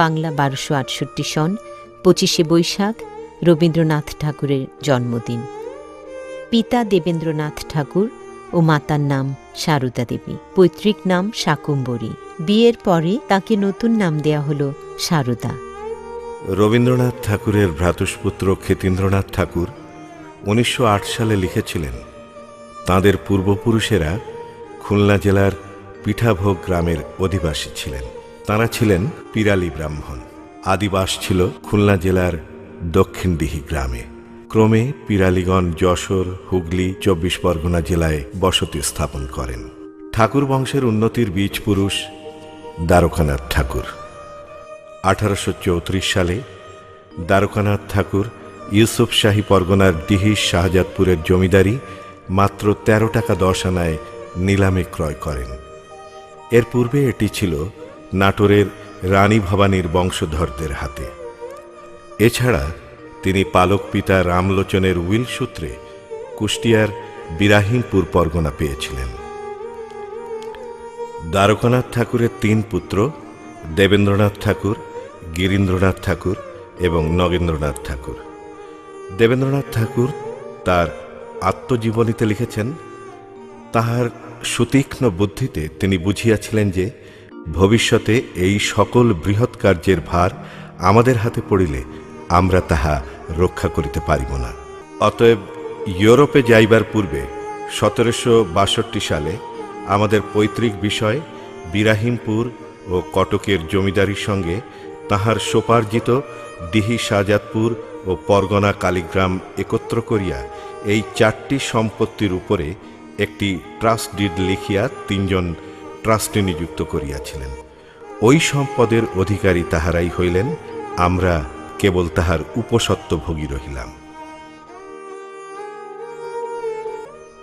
বাংলা বারোশো আটষট্টি সন, পঁচিশে বৈশাখ, রবীন্দ্রনাথ ঠাকুরের জন্মদিন। পিতা দেবেন্দ্রনাথ ঠাকুর ও মাতার নাম সারদা দেবী। পৈতৃক নাম শাকুম্বরী। বিয়ের পরে তাকে নতুন নাম দেয়া হল সারদা। রবীন্দ্রনাথ ঠাকুরের ভ্রাতুষ্পুত্র ক্ষেতীন্দ্রনাথ ঠাকুর উনিশশো আট সালে লিখেছিলেন, তাঁদের পূর্বপুরুষেরা খুলনা জেলার পিঠাভোগ গ্রামের অধিবাসী ছিলেন। তাঁরা ছিলেন পিরালি ব্রাহ্মণ। আদিবাস ছিল খুলনা জেলার দক্ষিণডিহি গ্রামে। ক্রমে পিরালিগণ যশোর, হুগলি, চব্বিশ পরগনা জেলায় বসতি স্থাপন করেন। ঠাকুর বংশের উন্নতির বীজ পুরুষ, দ্বারকানাথ ঠাকুর। আঠারোশো চৌত্রিশ সালে দ্বারকানাথ ঠাকুর ইউসুফ শাহী পরগনার ডিহি শাহজাদপুরের জমিদারি মাত্র ১৩ টাকা দশ আনায় নিলামে ক্রয় করেন। এর পূর্বে এটি ছিল নাটোরের রানী ভবানীর বংশধরদের হাতে। এছাড়া তিনি পালক পিতা রামলোচনের উইল সূত্রে কুষ্টিয়ার বিরাহিমপুর পরগনা পেয়েছিলেন। দ্বারকানাথ ঠাকুরের তিন পুত্র দেবেন্দ্রনাথ ঠাকুর, গিরীন্দ্রনাথ ঠাকুর এবং নগেন্দ্রনাথ ঠাকুর। দেবেন্দ্রনাথ ঠাকুর তার আত্মজীবনীতে লিখেছেন, তাহার সুতীক্ষ্ণ বুদ্ধিতে তিনি বুঝিয়াছিলেন যে ভবিষ্যতে এই সকল বৃহৎ কার্যের ভার আমাদের হাতে পড়িলে আমরা তাহা রক্ষা করিতে পারিব না। অতএব ইউরোপে যাইবার পূর্বে সতেরোশো বাষট্টি সালে আমাদের পৈতৃক বিষয় বিরাহিমপুর ও কটকের জমিদারির সঙ্গে তাহার সোপার্জিত দিহি শাহজাদপুর ও পরগনা কালীগ্রাম একত্র করিয়া এই চারটি সম্পত্তির উপরে একটি ট্রাস্ট ডিড লিখিয়া তিনজন ট্রাস্টি নিযুক্ত করিয়াছিলেন। ওই সম্পদের অধিকারী তাহারাই হইলেন, আমরা কেবল তাহার উপসত্ত্বভোগী রহিলাম।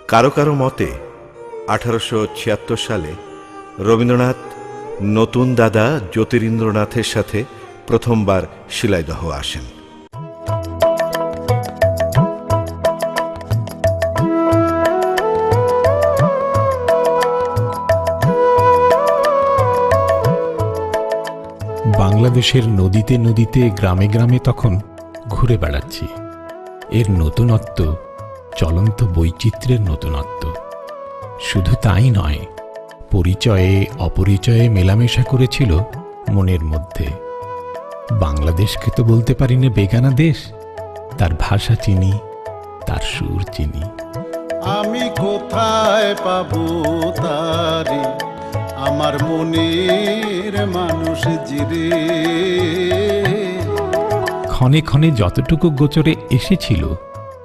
কারও কারও মতে, আঠারোশো ছিয়াত্তর সালে রবীন্দ্রনাথ নতুন দাদা জ্যোতিরিন্দ্রনাথের সাথে প্রথমবার শিলাইদহ আসেন। বাংলাদেশের নদীতে নদীতে, গ্রামে গ্রামে তখন ঘুরে বেড়াচ্ছি। এর নতুনত্ব, চলন্ত বৈচিত্র্যের নতুনত্ব। শুধু তাই নয়, পরিচয়ে, অপরিচয়ে মেলামেশা করেছিল মনের মধ্যে। বাংলাদেশকে তো বলতে পারি না বেগানা দেশ, তার ভাষা চিনি, তার সুর চিনি। আমি কোথায় পাবো তারে? আমার মনের মানুষ জিরে। ক্ষণে ক্ষণে যতটুকু গোচরে এসেছিল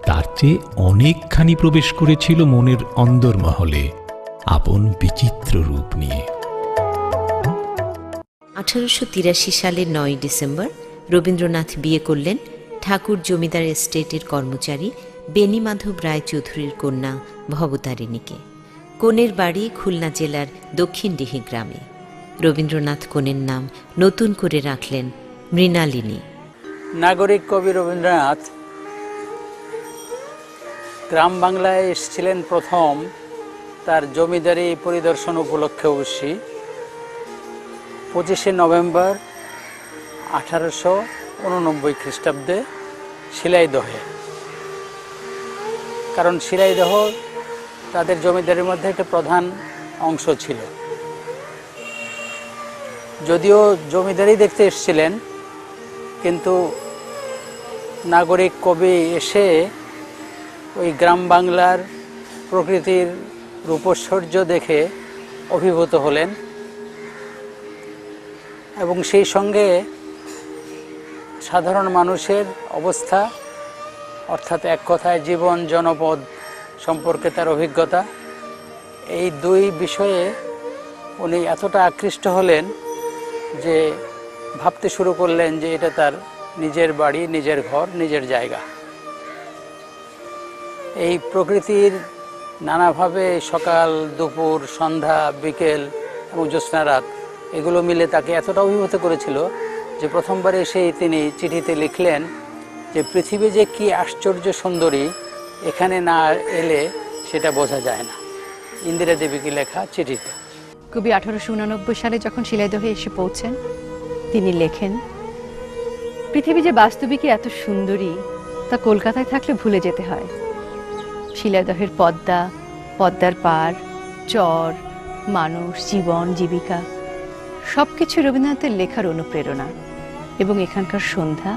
তার চেয়ে অনেকখানি প্রবেশ করেছিল মনের অন্দরমহলে আপন বিচিত্র রূপ নিয়ে। আঠারোশো তিরাশি সালের নয় ডিসেম্বর রবীন্দ্রনাথ বিয়ে করলেন ঠাকুর জমিদার এস্টেটের কর্মচারী বেনিমাধব রায়চৌধুরীর কন্যা ভবতারিণীকে। কনের বাড়ি খুলনা জেলার দক্ষিণ দক্ষিণডিহি গ্রামে। রবীন্দ্রনাথ কনের নাম নতুন করে রাখলেন মৃণালিনী। নাগরিক কবি রবীন্দ্রনাথ, গ্রাম বাংলায় এসেছিলেন প্রথম তার জমিদারি পরিদর্শন উপলক্ষে অবশ্যই। পঁচিশে নভেম্বর আঠারোশো উননব্বই খ্রিস্টাব্দে শিলাইদহে। কারণ শিলাইদহ তাদের জমিদারির মধ্যে একটা প্রধান অংশ ছিল। যদিও জমিদারি দেখতে এসেছিলেন, কিন্তু নাগরিক কবি এসে ওই গ্রাম বাংলার প্রকৃতির রূপশ্বর্য দেখে অভিভূত হলেন এবং সেই সঙ্গে সাধারণ মানুষের অবস্থা, অর্থাৎ এক কথায় জীবন, জনপদ সম্পর্কে তার অভিজ্ঞতা। এই দুই বিষয়ে উনি এতটা আকৃষ্ট হলেন যে ভাবতে শুরু করলেন যে এটা তার নিজের বাড়ি, নিজের ঘর, নিজের জায়গা। এই প্রকৃতির নানাভাবে সকাল, দুপুর, সন্ধ্যা, বিকেল এবং জ্যোৎস্না, রাত, এগুলো মিলে তাকে এতটা অভিভূত করেছিল যে প্রথমবার এসেই তিনি চিঠিতে লিখলেন যে, পৃথিবী যে কি আশ্চর্য সুন্দরী এখানে না এলে সেটা বোঝা যায় না। ইন্দিরা দেবীকে লেখা চিঠিতে। কবি আঠারোশো উনানব্বই সালে যখন শিলাইদহে এসে পৌঁছেন, তিনি লেখেন, পৃথিবী যে বাস্তবিকই এত সুন্দরী, তা কলকাতায় থাকলে ভুলে যেতে হয়। শিলাদহের পদ্মা, পদ্মার পার, চর, মানুষ, জীবন, জীবিকা সব কিছু রবীন্দ্রনাথের লেখার অনুপ্রেরণা এবং এখানকার সন্ধ্যা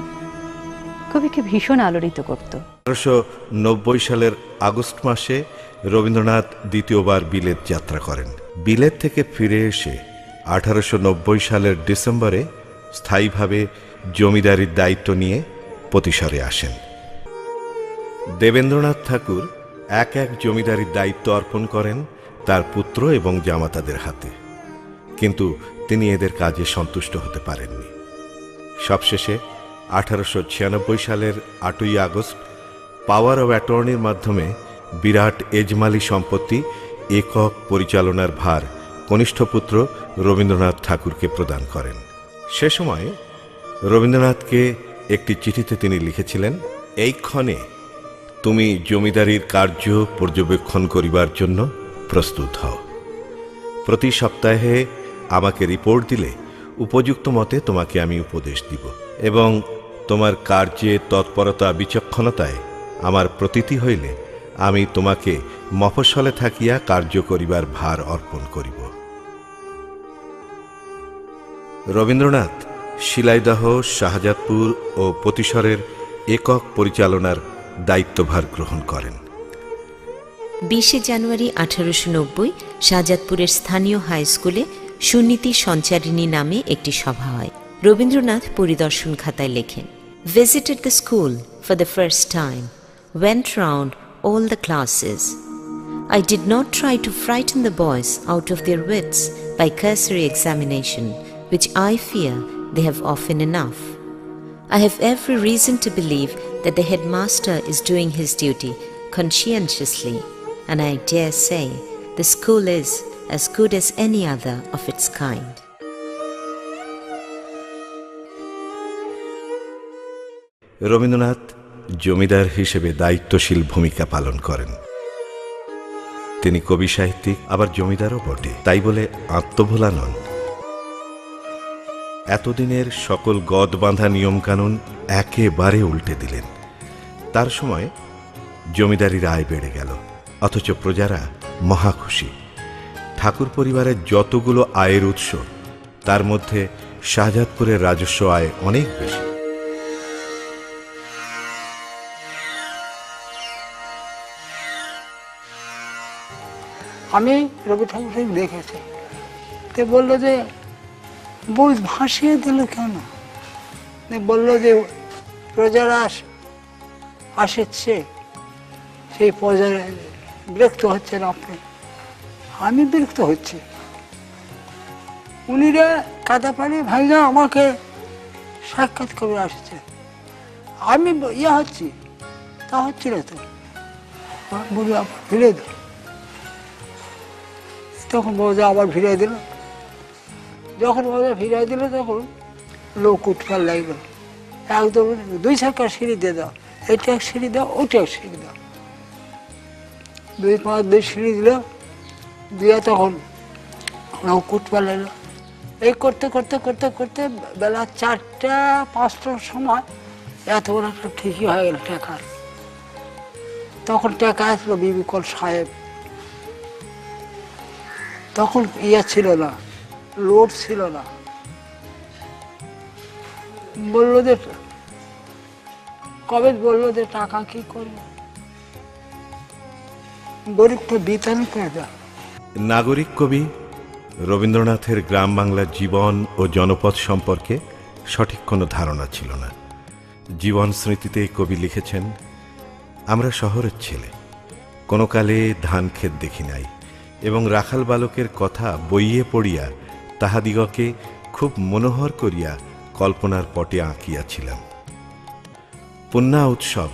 কবিকে ভীষণ আলোড়িত করত। আঠারোশো নব্বই সালের আগস্ট মাসে রবীন্দ্রনাথ দ্বিতীয়বার বিলেত যাত্রা করেন। বিলেত থেকে ফিরে এসে আঠারোশো নব্বই সালের ডিসেম্বরে স্থায়ীভাবে জমিদারির দায়িত্ব নিয়ে প্রতিসরে আসেন। দেবেন্দ্রনাথ ঠাকুর এক এক জমিদারির দায়িত্ব অর্পণ করেন তার পুত্র এবং জামাতাদের হাতে। কিন্তু তিনি এদের কাজে সন্তুষ্ট হতে পারেননি। সবশেষে আঠারোশো ছিয়ানব্বই সালের আটই আগস্ট পাওয়ার অব অ্যাটর্নির মাধ্যমে বিরাট এজমালি সম্পত্তি একক পরিচালনার ভার কনিষ্ঠ পুত্র রবীন্দ্রনাথ ঠাকুরকে প্রদান করেন। সে সময় রবীন্দ্রনাথকে একটি চিঠিতে তিনি লিখেছিলেন, এই ক্ষণে তুমি জমিদারির কার্য পর্যবেক্ষণ করিবার জন্য প্রস্তুত হও। প্রতি সপ্তাহে আমাকে রিপোর্ট দিলে উপযুক্ত মতে তোমাকে আমি উপদেশ দিব এবং তোমার কার্যে তৎপরতা, বিচক্ষণতায় আমার প্রতীতি হইলে আমি তোমাকে মফস্বলে থাকিয়া কার্য করিবার ভার অর্পণ করিব। রবীন্দ্রনাথ, শিলাইদহ, শাহজাদপুর ও প্রতিসরের একক পরিচালনার দায়িত্বভার গ্রহণ করেন। বিশে জানুয়ারি আঠারোশো নব্বই শাহজাদপুরের স্থানীয় হাই স্কুলে সুনীতি সঞ্চারিণী নামে একটি সভা হয়। রবীন্দ্রনাথ পরিদর্শন খাতায় লেখেন visited the school for the first time, went round all the classes. I did not try to frighten the boys out of their wits by cursory examination, which I fear they have often enough. I have every reason to believe that the headmaster is doing his duty conscientiously, and I dare say the school is as good as any other of its kind. Rabindranath জমিদার হিসেবে দায়িত্বশীল ভূমিকা পালন করেন। তিনি কবি সাহিত্যিক, আবার জমিদারও বটে। তাই বলে আত্মভোলা নন। এতদিনের সকল গদ বাঁধা নিয়মকানুন একেবারে উল্টে দিলেন। তার সময় জমিদারির আয় বেড়ে গেল, অথচ প্রজারা মহা খুশি। ঠাকুর পরিবারের যতগুলো আয়ের উৎস, তার মধ্যে শাহজাদপুরের রাজস্ব আয় অনেক বেশি। আমি রবি ঠাকুরকে দেখেছি। তে বলল যে, বই ভাসিয়ে দিল কেন? বলল যে প্রজারা আস- আসছে সেই প্রজার বিরক্ত হচ্ছেন আপনি। আমি বিরক্ত হচ্ছি। উনিরা কাদা পানি ভাইজা আমাকে সাক্ষাৎ করে আসছে। আমি ইয়ে হচ্ছি, তা হচ্ছিল তো। বলি আবার ফিরে দিল তখন বৌদা আবার ফিরিয়ে দিল। যখন বৌদা ফিরিয়ে দিল, তখন লোক উঠকার লাগল। একদম দুই চাকা সিঁড়ি দিয়ে দাও, এটা এক সিঁড়ি দাও, ওটা এক সিঁড়ি দাও। দুই পাঁচ দুই সিঁড়ি দিল, দিয়ে তখন লোক উঠবার লাগল। এই করতে করতে করতে করতে বেলা চারটা, পাঁচটার সময় এত বড় একটা ঠিকই হয়ে গেল টাকার। তখন টাকা আসলো বিবি কল সাহেব। তখন ইয়া ছিল না, লোড ছিল না। বলল যে, কবে বলল যে টাকা কি করব গরিবকে বিতান করে নাগরিক কবি রবীন্দ্রনাথের গ্রাম বাংলার জীবন ও জনপদ সম্পর্কে সঠিক কোনো ধারণা ছিল না। জীবন স্মৃতিতে কবি লিখেছেন, আমরা শহরের ছেলে, কোনো কালে ধান ক্ষেত দেখি নাই এবং রাখাল বালকের কথা বইয়ে পড়িয়া তাহাদিগকে খুব মনোহর করিয়া কল্পনার পটে আঁকিয়াছিলাম। পূর্ণা উৎসব,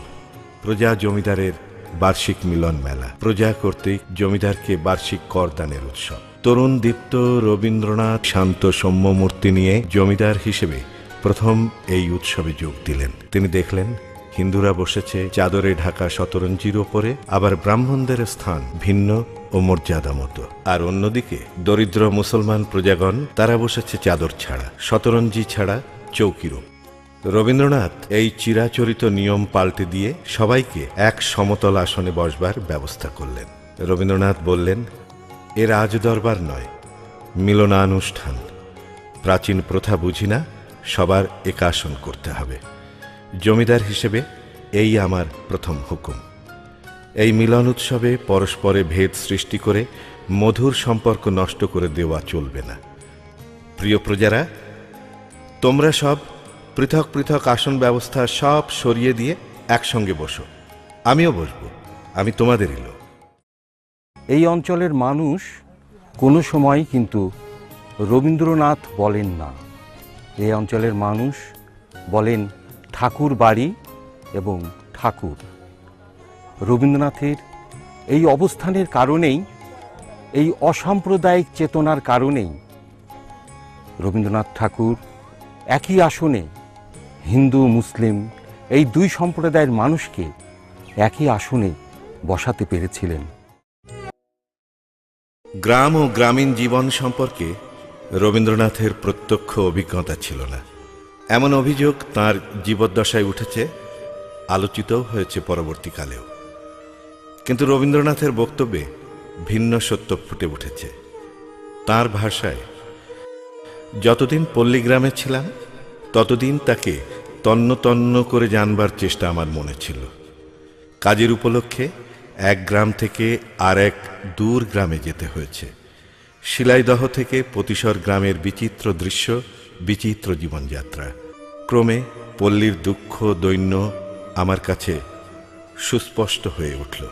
প্রজা জমিদারের বার্ষিক মিলন মেলা। প্রজা কর্তৃক জমিদারকে বার্ষিক করদানের উৎসব। তরুণ দীপ্ত রবীন্দ্রনাথ শান্ত সৌম্যমূর্তি নিয়ে জমিদার হিসেবে প্রথম এই উৎসবে যোগ দিলেন। তিনি দেখলেন হিন্দুরা বসেছে চাদরে ঢাকা শতরঞ্জির ওপরে, আবার ব্রাহ্মণদের স্থান ভিন্ন ও মর্যাদা মতো। আর অন্যদিকে, দরিদ্র মুসলমান প্রজাগণ, তারা বসেছে চাদর ছাড়া, শতরঞ্জি ছাড়া চৌকিরও রবীন্দ্রনাথ এই চিরাচরিত নিয়ম পাল্টে দিয়ে সবাইকে এক সমতল আসনে বসবার ব্যবস্থা করলেন। রবীন্দ্রনাথ বললেন, এ রাজদরবার নয়, মিলনানুষ্ঠান। প্রাচীন প্রথা বুঝি না, সবার একাসন করতে হবে। জমিদার হিসেবে এই আমার প্রথম হুকুম। এই মিলন উৎসবে পরস্পরে ভেদ সৃষ্টি করে মধুর সম্পর্ক নষ্ট করে দেওয়া চলবে না। প্রিয় প্রজারা, তোমরা সব পৃথক পৃথক আসন ব্যবস্থা সব সরিয়ে দিয়ে একসঙ্গে বসো। আমিও বসবো, আমি তোমাদেরই লোক। এই অঞ্চলের মানুষ কোনো সময় কিন্তু রবীন্দ্রনাথ বলেন না। এই অঞ্চলের মানুষ বলেন ঠাকুর বাড়ি এবং ঠাকুর। রবীন্দ্রনাথের এই অবস্থানের কারণেই, এই অসাম্প্রদায়িক চেতনার কারণেই রবীন্দ্রনাথ ঠাকুর একই আসনে হিন্দু, মুসলিম এই দুই সম্প্রদায়ের মানুষকে একই আসনে বসাতে পেরেছিলেন। গ্রাম ও গ্রামীণ জীবন সম্পর্কে রবীন্দ্রনাথের প্রত্যক্ষ অভিজ্ঞতা ছিল না। এমন অভিযোগ তার জীবদ্দশায় উঠেছে, আলোচিতও হয়েছে পরবর্তীকালেও। কিন্তু রবীন্দ্রনাথের বক্তব্যে ভিন্ন সত্য ফুটে উঠেছে। তার ভাষায়, যতদিন পল্লীগ্রামে ছিলাম, ততদিন তাকে তন্ন তন্ন করে জানবার চেষ্টা আমার মনে ছিল। কাজের উপলক্ষে এক গ্রাম থেকে আর এক দূর গ্রামে যেতে হয়েছে। শিলাইদহ থেকে প্রতিসর গ্রামের বিচিত্র দৃশ্য বিচিত্র জীবনযাত্রা। ক্রমে পল্লীর দুঃখ, দৈন্য আমার কাছে সুস্পষ্ট হয়ে উঠল।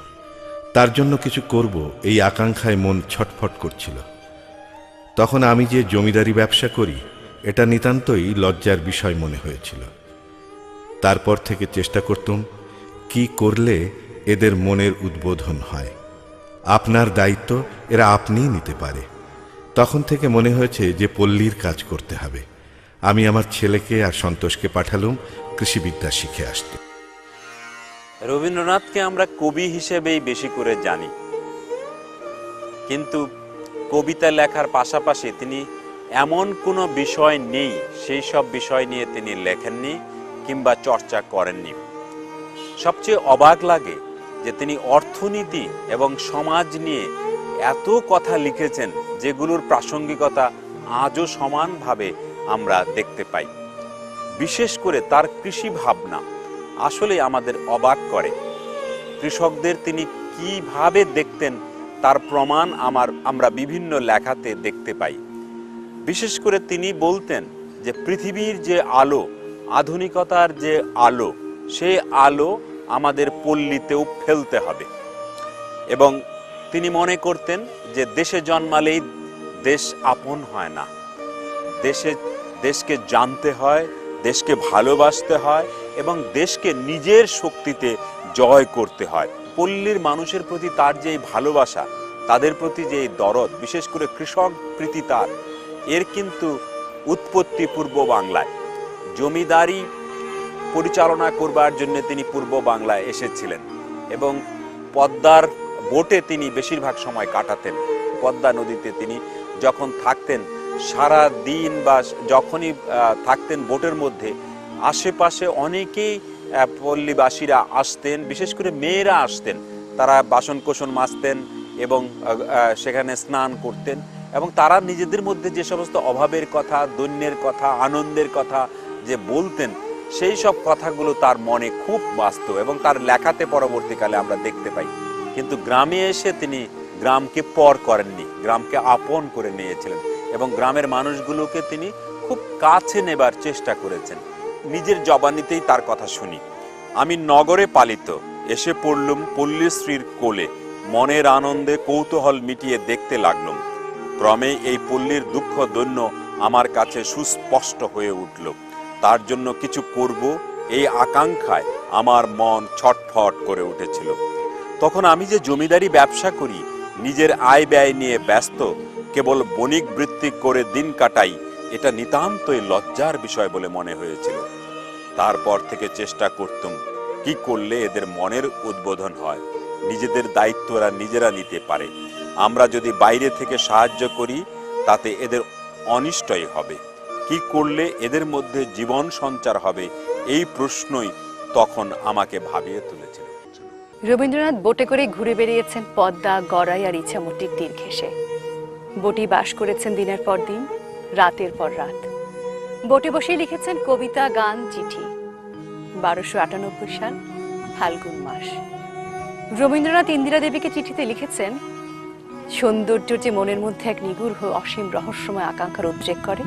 তার জন্য কিছু করব, এই আকাঙ্ক্ষায় মন ছটফট করছিল। তখন আমি যে জমিদারি ব্যবসা করি, এটা নিতান্তই লজ্জার বিষয় মনে হয়েছিল। তারপর থেকে চেষ্টা করতুম, কি করলে এদের মনের উদ্বোধন হয়। আপনার দায়িত্ব এরা আপনিই নিতে পারে। তখন থেকে মনে হয়েছে যে পল্লীর কাজ করতে হবে। আমি আমার ছেলেকে আর সন্তোষকে পাঠালুম, কৃষিবিদ্যা শিখে আসতে। রবীন্দ্রনাথকে আমরা কবি হিসেবেই বেশি করে জানি। কিন্তু কবিতা লেখার পাশাপাশি তিনি এমন কোনো বিষয় নেই, সেই সব বিষয় নিয়ে তিনি লেখেননি কিংবা চর্চা করেননি। সবচেয়ে অবাক লাগে যে তিনি অর্থনীতি এবং সমাজ নিয়ে এত কথা লিখেছেন, যেগুলোর প্রাসঙ্গিকতা আজও সমানভাবে আমরা দেখতে পাই। বিশেষ করে তার কৃষি ভাবনা আসলে আমাদের অবাক করে। কৃষকদের তিনি কীভাবে দেখতেন তার প্রমাণ আমার, আমরা বিভিন্ন লেখাতে দেখতে পাই। বিশেষ করে তিনি বলতেন যে পৃথিবীর যে আলো, আধুনিকতার যে আলো সেই আলো আমাদের পল্লীতেও ফেলতে হবে। এবং তিনি মনে করতেন যে দেশে জন্মালেই দেশ আপন হয় না। দেশে দেশকে জানতে হয়, দেশকে ভালোবাসতে হয় এবং দেশকে নিজের শক্তিতে জয় করতে হয়। পল্লীর মানুষের প্রতি তার যে ভালোবাসা, তাদের প্রতি যে দরদ, বিশেষ করে কৃষক প্রীতি তার, এর কিন্তু উৎপত্তি পূর্ব বাংলায়। জমিদারি পরিচালনা করবার জন্য তিনি পূর্ব বাংলায় এসেছিলেন এবং পদ্মার বোটে তিনি বেশিরভাগ সময় কাটাতেন। পদ্মা নদীতে তিনি যখন থাকতেন সারা দিন বা যখনই থাকতেন বোটের মধ্যে, আশেপাশে অনেকেই পল্লীবাসীরা আসতেন, বিশেষ করে মেয়েরা আসতেন। তারা বাসন কোসন মাজতেন এবং সেখানে স্নান করতেন এবং তারা নিজেদের মধ্যে যে সমস্ত অভাবের কথা, দৈন্যের কথা, আনন্দের কথা যে বলতেন, সেই সব কথাগুলো তার মনে খুব বাস্ত এবং তার লেখাতে পরবর্তীকালে আমরা দেখতে পাই। কিন্তু গ্রামে এসে তিনি গ্রামকে পর করেননি, গ্রামকে আপন করে নিয়েছিলেন। এবং গ্রামের মানুষগুলোকে তিনি খুব কাছে নেবার চেষ্টা করেছেন। নিজের জবানিতেই তার কথা শুনি। আমি নগরে পালিত, এসে পড়লুম পল্লীশ্রীর কোলে। মনের আনন্দে কৌতূহল মিটিয়ে দেখতে লাগলুম। ক্রমে এই পল্লীর দুঃখ দৈন্য আমার কাছে সুস্পষ্ট হয়ে উঠল। তার জন্য কিছু করব, এই আকাঙ্ক্ষায় আমার মন ছটফট করে উঠেছিল। তখন আমি যে জমিদারি ব্যবসা করি, নিজের আয় ব্যয় নিয়ে ব্যস্ত কেবল বণিক বৃত্তি করে দিন কাটাই, এটা নিতান্তই লজ্জার বিষয় বলে মনে হয়েছিল। তারপর থেকে চেষ্টা করতুম, কি করলে এদের মনের উদ্বোধন হয়। নিজেদের দায়িত্ব এরা নিজেরা নিতে পারে। আমরা যদি বাইরে থেকে সাহায্য করি, তাতে এদের অনিষ্টই হবে। কি করলে এদের মধ্যে জীবন সঞ্চার হবে, এই প্রশ্নই তখন আমাকে ভাবিয়ে তুলেছিল। রবীন্দ্রনাথ বোটে করে ঘুরে বেরিয়েছেন পদ্মা, গড়াই আর ইছামতির তীর বোটি বাস করেছেন দিনের পর দিন, রাতের পর রাত। বোটে বসেই লিখেছেন কবিতা, গান, চিঠি। বারোশো আটানব্বই সাল, ফাল্গুন মাস। রবীন্দ্রনাথ ইন্দিরা দেবীকে চিঠিতে লিখেছেন সৌন্দর্য যে মনের মধ্যে এক নিগুড় ও অসীম রহস্যময় আকাঙ্ক্ষার উদ্রেক করে,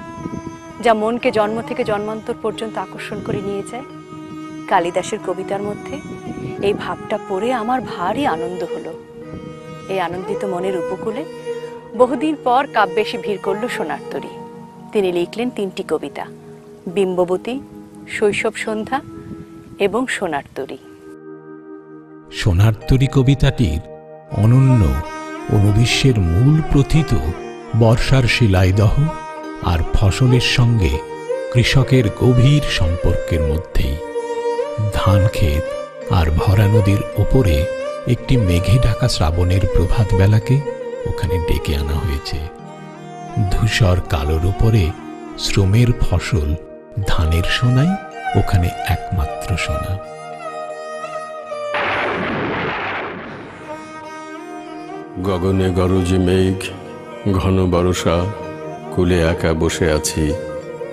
যা মনকে জন্ম থেকে জন্মান্তর পর্যন্ত আকর্ষণ করে নিয়ে যায়, কালিদাসের কবিতার মধ্যে এই ভাবটা পড়ে আমার ভারী আনন্দ হলো। এই আনন্দিত মনের উপকূলে বহুদিন পর কাব্যে এসে ভিড় করল সোনার তরী। তিনি লিখলেন তিনটি কবিতা, বিম্ববতী, শৈশব সন্ধ্যা এবং সোনার তরী। সোনার তরী কবিতাটির অনন্য অনুবিশ্বের মূল প্রথিত বর্ষার শিলাইদহ আর ফসলের সঙ্গে কৃষকের গভীর সম্পর্কের মধ্যেই। ধান ক্ষেত আর ভরা নদীর ওপরে একটি মেঘে ঢাকা শ্রাবণের প্রভাত বেলাকে ওখানে ডেকে আনা হয়েছে। ধূসর কালোর উপরে শ্রমের ফসল, ধানের সোনাই, ওখানে একমাত্র সোনা। গগনে গরজে মেঘ, ঘন বরষা, কুলে একা বসে আছি,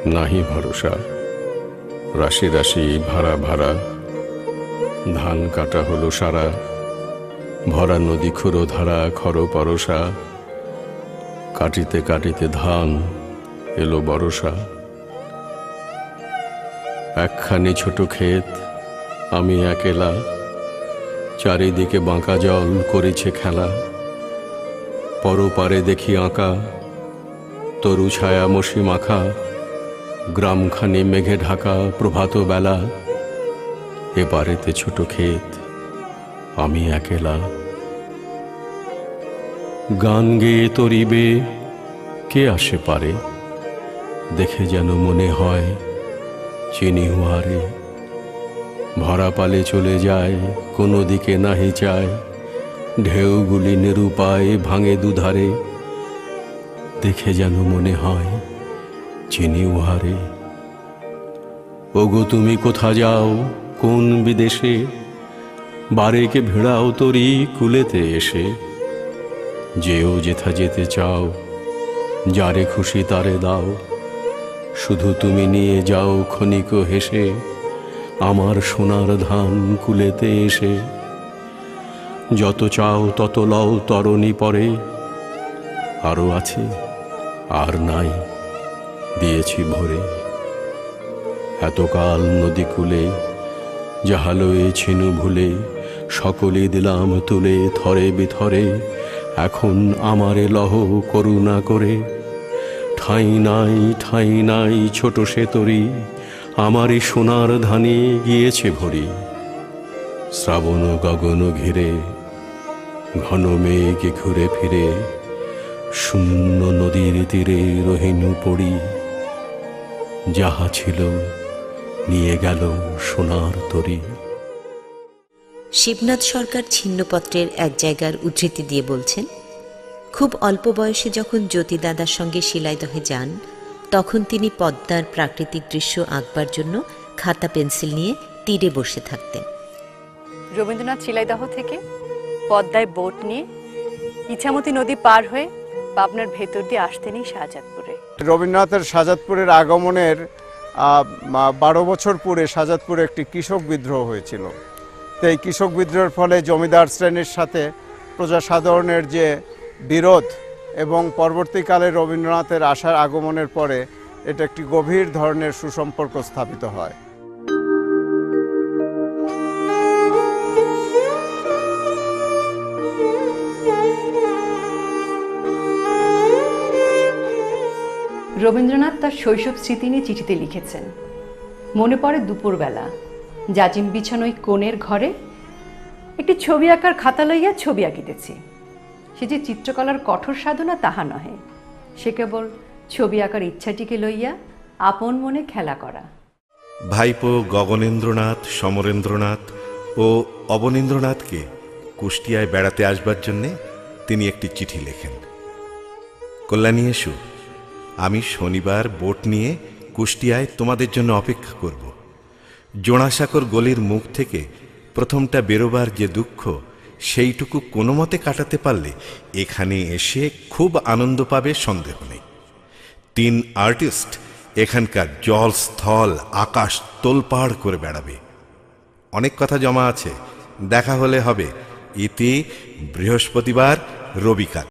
নাহি ভরসা। রাশি রাশি ভাড়া ভাড়া, ধান কাটা হলো সারা ভরা নদী খুঁড়ো ধারা, খর পরশা কাটিতে কাটিতে ধান এলো বরষা একখানি ছোট ক্ষেত আমি একেলা। চারিদিকে বাঁকা জল করেছে খেলা। পরপারে দেখি আঁকা। তরু ছায়া মশি মাখা। গ্রামখানি মেঘে ঢাকা প্রভাত বেলা। এপারেতে ছোট ক্ষেত, আমি একেলা। গান গেয়ে তরিবে, কে আসে পারে? দেখে যেন মনে হয়, চিনি উহারে ভরা পালে চলে যায়, কোনো দিকে নাহি চায়। ঢেউগুলি নিরুপায় ভাঙে দুধারে। দেখে যেন মনে হয়, চিনি উহারে ওগো তুমি কোথা যাও, কোন বিদেশে? বারেকে ভিড়াও তরি কুলেতে এসে। যেও যেথা যেতে চাও, যারে খুশি তারে দাও। শুধু তুমি নিয়ে যাও ক্ষণিক হেসে, আমার সোনার ধান কুলেতে এসে। যত চাও তত লও তরণী পরে আরও আছে, আর নাই, দিয়েছি ভরে। এতকাল নদী কূলে জাহালয়ে ছিনু ভুলে, সকলে দিলাম তুলে থরে বিথরে। এখন আমারে লহ করুণা করে। ঠাঁই নাই ঠাঁই নাই ছোট সে তরি আমারই সোনার ধানে গিয়েছে ভরি। শ্রাবণ গগন ঘিরে, ঘন মেঘ ঘুরে ফিরে, শূন্য নদীর তীরে রহিনু পড়ি। যাহা ছিল নিয়ে গেল সোনার তরী। শিবনাথ সরকার ছিন্নপত্রের এক জায়গার উদ্ধৃতি দিয়ে বলছেন খুব অল্প বয়সে যখন জ্যোতি দাদার সঙ্গে শিলাইদহে যান তখন তিনি পদ্মার প্রাকৃতিক দৃশ্য আঁকবার জন্য খাতা পেন্সিল নিয়ে তীরে বসে থাকতেন। রবীন্দ্রনাথ শিলাইদহ থেকে পদ্মায় বোট নিয়ে ইছামতি নদী পার হয়ে পাবনার ভেতর দিয়ে আসতেনই শাহজাদপুরে। রবীন্দ্রনাথের শাহজাদপুরের আগমনের আহ, বারো বছর পরে শাহজাদপুরে একটি কৃষক বিদ্রোহ হয়েছিল। তো এই কৃষক বিদ্রোহের ফলে জমিদার শ্রেণির সাথে প্রজাসাধারণের যে বিরোধ এবং পরবর্তীকালে রবীন্দ্রনাথের আসার আগমনের পরে এটা একটি গভীর ধরনের সুসম্পর্ক স্থাপিত হয়। রবীন্দ্রনাথ তার শৈশব স্মৃতি নিয়ে চিঠিতে লিখেছেন। মনে পড়ে দুপুরবেলা। জাজিম বিছানোই কোণের ঘরে একটি ছবি আঁকার খাতা লইয়া ছবি আঁকিতেছি। সে যে চিত্রকলার কঠোর সাধনা তাহা নহে। সে কেবল ছবি আঁকার ইচ্ছাটিকে লইয়া আপন মনে খেলা করা। ভাইপো গগনেন্দ্রনাথ, সমরেন্দ্রনাথ ও অবনীন্দ্রনাথকে কুষ্টিয়ায় বেড়াতে আসবার জন্যে তিনি একটি চিঠি লেখেন। কল্যাণী এসু, আমি শনিবার বোট নিয়ে কুষ্টিয়ায় তোমাদের জন্য অপেক্ষা করব। জোড়াসাঁকর গলির মুখ থেকে প্রথমটা বেরোবার যে দুঃখ, সেইটুকু কোনো মতে কাটাতে পারলে এখানে এসে খুব আনন্দ পাবে সন্দেহ নেই। তিন আর্টিস্ট এখানকার জল, স্থল, আকাশ তোলপাড় করে বেড়াবে। অনেক কথা জমা আছে, দেখা হলে হবে। ইতি বৃহস্পতিবার রবিকাল।